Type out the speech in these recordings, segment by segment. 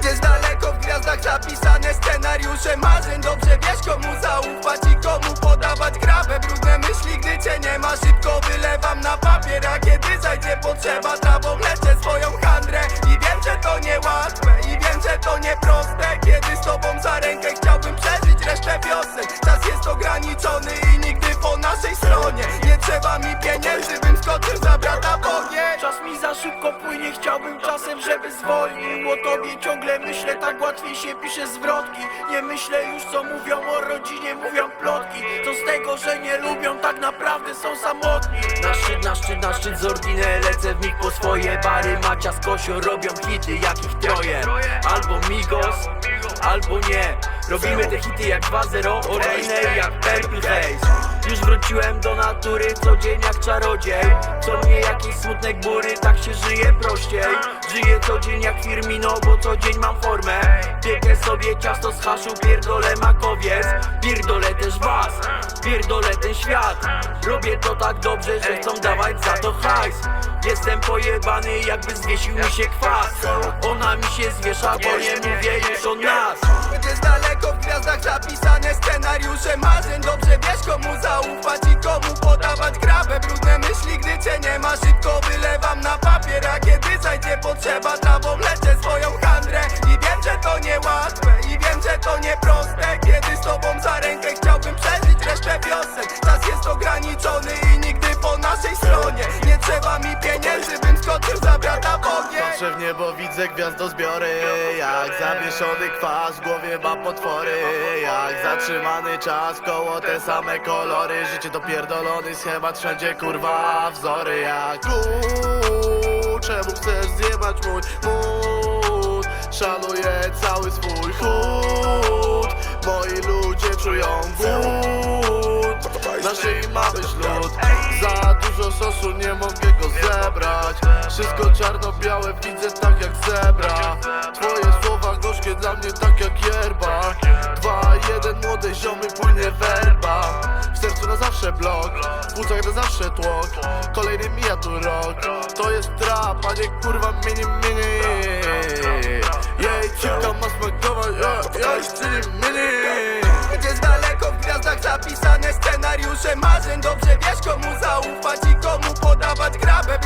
Gdzieś daleko w gwiazdach zapisane scenariusze marzeń? Dobrze wiesz komu zaufać i komu podawać grabę Brudne myśli, gdy cię nie ma Szybko wylewam na papier A kiedy zajdzie potrzeba Trawą leczę Czas mi za szybko płynie, chciałbym czasem, żeby zwolnił. O tobie ciągle myślę, tak łatwiej się pisze zwrotki. Nie myślę już co mówią o rodzinie, mówią plotki. Co z tego, że nie lubią, tak naprawdę są samotni. Na szczyt, na szczyt, na szczyt z ordinę Lecę w nich po swoje bary. Macia z Kosio robią hity, jak ich troje. Albo Migos, albo nie. Robimy te hity jak 2-0 Ordinary jak Purple Face już wróciłem do natury, co dzień jak czarodziej. Co mnie jakieś smutne góry, tak się żyje prościej. Żyję co dzień jak Firmino, bo co dzień mam formę. Piekę sobie ciasto z haszu, pierdolę makowiec. Pierdolę też was, pierdolę ten świat. Robię to tak dobrze, że chcą dawać za to hajs. Jestem pojebany, jakby zwiesił mi się kwas. Ona mi się zwiesza, bo nie mówię już o nas. Gdzieś daleko w gwiazdach zapisane scenariusze marzeń. Dobrze wiesz komu zaufać i komu podawać grabę. Brudne myśli, gdy cię nie ma Szybko wylewam na papier. A kiedy zajdzie potrzeba Trawą leczę swoją handrę. I wiem, że to niełatwe I wiem, że to nieproste. Kiedy Patrzę w niebo, widzę gwiazdozbiory. Jak zawieszony kwas, w głowie ma potwory. Jak zatrzymany czas, koło te same kolory. Życie to pierdolony schemat, wszędzie kurwa wzory. Jak Uuu, czemu chcesz zjebać mój mód? Szanuję cały swój chód. Moi ludzie czują głód. Na szyi mamy ślub Za dużo sosu, nie mogę go zebrać Wszystko czarno-białe, widzę tak jak zebra. Twoje słowa gorzkie dla mnie tak jak yerba Dwa, jeden, młode ziomy, płynie werba. W sercu na zawsze blok, w płucach na zawsze tłok. Kolejny mija tu rok, to jest trap, a nie kurwa mini mini. Jej, cipka ma smakować, ja, ja jeszcze nie mini. Gdzieś daleko w gwiazdach zapisane scenariusze marzeń. Dobrze wiesz komu zaufać i komu podawać grabę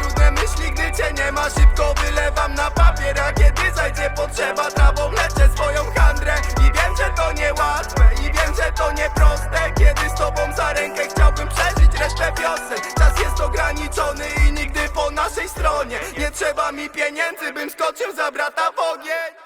Cię nie ma Szybko wylewam na papier, a kiedy zajdzie potrzeba Trawą leczę swoją handrę. I wiem, że to niełatwe I wiem, że to nieproste. Kiedy z tobą za rękę chciałbym przeżyć resztę wiosen Czas jest ograniczony i nigdy po naszej stronie. Nie trzeba mi pieniędzy, bym skoczył za brata w ogień